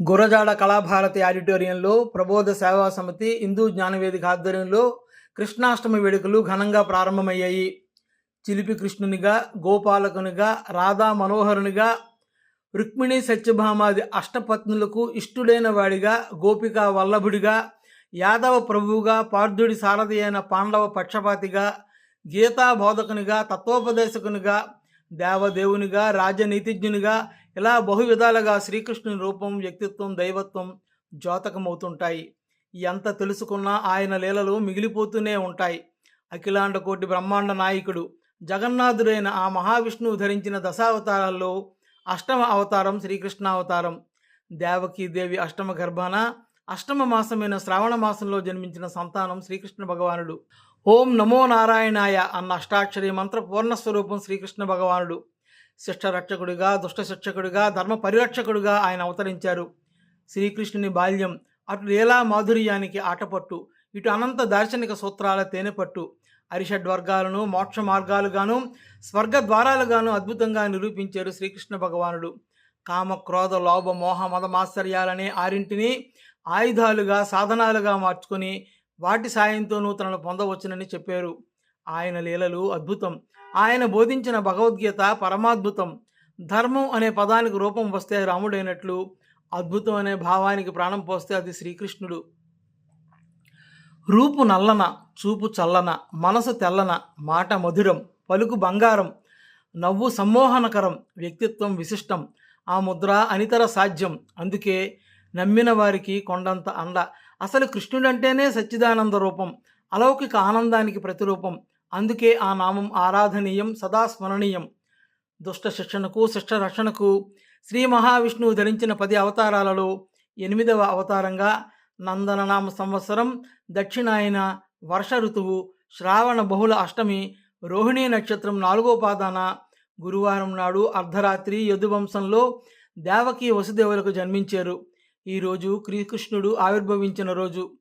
గురజాడ కళాభారతి ఆడిటోరియంలో ప్రబోధ సేవా సమితి హిందూ జ్ఞానవేదిక ఆధ్వర్యంలో కృష్ణాష్టమి వేడుకలు ఘనంగా ప్రారంభమయ్యాయి. చిలిపి కృష్ణునిగా గోపాలకునిగా రాధా మనోహరునిగా రుక్మిణి సత్యభామాది అష్టపత్నులకు ఇష్టుడైన వాడిగా గోపిక వల్లభుడిగా యాదవ ప్రభువుగా పార్థుడి సారథి అయిన పాండవ పక్షపాతిగా గీతా బోధకునిగా తత్వోపదేశకునిగా దేవదేవునిగా రాజనీతిజ్ఞునిగా ఇలా బహు విధాలుగా శ్రీకృష్ణుని రూపం వ్యక్తిత్వం దైవత్వం ద్యోతకమవుతుంటాయి ఎంత తెలుసుకున్నా ఆయన లీలలు మిగిలిపోతూనే ఉంటాయి. అఖిలాండ కోటి బ్రహ్మాండ నాయకుడు జగన్నాథుడైన ఆ మహావిష్ణువు ధరించిన దశావతారాల్లో అష్టమ అవతారం శ్రీకృష్ణ అవతారం దేవకీదేవి అష్టమ గర్భాన అష్టమ మాసమైన శ్రావణ మాసంలో జన్మించిన సంతానం శ్రీకృష్ణ భగవానుడు. ఓం నమో నారాయణాయ అన్న అష్టాక్షరి మంత్ర పూర్ణస్వరూపం శ్రీకృష్ణ భగవానుడు. శిష్ట రక్షకుడిగా దుష్ట శిక్షకుడిగా ధర్మ పరిరక్షకుడిగా ఆయన అవతరించారు. శ్రీకృష్ణుని బాల్యం అటు లీలా మాధుర్యానికి ఆటపట్టు ఇటు అనంత దార్శనిక సూత్రాల తేనెపట్టు. అరిషడ్వర్గాలను మోక్ష మార్గాలుగాను స్వర్గ ద్వారాలుగాను అద్భుతంగా నిరూపించారు శ్రీకృష్ణ భగవానుడు. కామ క్రోధ లోభ మోహ మదమాశ్చర్యాలనే ఆరింటిని ఆయుధాలుగా సాధనాలుగా మార్చుకొని వాటి సాయంతోనూ తనను పొందవచ్చునని చెప్పారు. ఆయన లీలలు అద్భుతం. ఆయన బోధించిన భగవద్గీత పరమాద్భుతం. ధర్మం అనే పదానికి రూపం వస్తే రాముడైనట్లు అద్భుతం అనే భావానికి ప్రాణం పోస్తే అది శ్రీకృష్ణుడు. రూపు నల్లన చూపు చల్లన మనసు తెల్లన మాట మధురం పలుకు బంగారం నవ్వు సమ్మోహనకరం వ్యక్తిత్వం విశిష్టం ఆ ముద్ర అనితర సాధ్యం. అందుకే నమ్మిన వారికి కొండంత అండ. అసలు కృష్ణుడంటేనే సచ్చిదానంద రూపం అలౌకిక ఆనందానికి ప్రతిరూపం అందుకే ఆ నామం ఆరాధనీయం సదా స్మరణీయం. దుష్ట శిక్షణకు శిష్ట రక్షణకు శ్రీ మహావిష్ణువు ధరించిన పది అవతారాలలో ఎనిమిదవ అవతారంగా నందననామ సంవత్సరం దక్షిణాయన వర్ష ఋతువు శ్రావణ బహుళ అష్టమి రోహిణీ నక్షత్రం నాలుగో పాదాన గురువారం నాడు అర్ధరాత్రి యదువంశంలో దేవకి వసుదేవులకు జన్మించారు. ఈరోజు శ్రీకృష్ణుడు ఆవిర్భవించిన రోజు.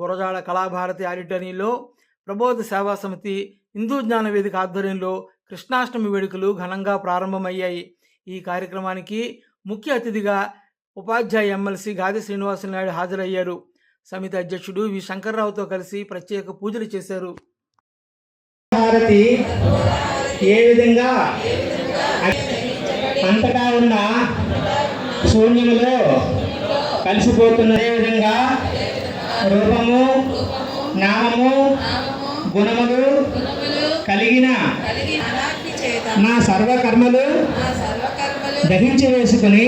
గురజాడ కళాభారతి ఆడిటరీలో ప్రబోధ సేవా సమితి హిందూ జ్ఞాన వేదిక ఆధ్వర్యంలో కృష్ణాష్టమి వేడుకలు ఘనంగా ప్రారంభమయ్యాయి. ఈ కార్యక్రమానికి ముఖ్య అతిథిగా ఉపాధ్యాయ ఎమ్మెల్సీ గాది శ్రీనివాసులు నాయుడు హాజరయ్యారు. సమితి అధ్యక్షుడు వి. శంకర్రావుతో కలిసి ప్రత్యేక పూజలు చేశారు. భారతి ఏ విధంగా అంతటా ఉన్న శూన్యములో కలిసిపోతున్న విధంగా రూపము నామము గుణములు కలిగిన నా సర్వకర్మలు దహించి వేసుకుని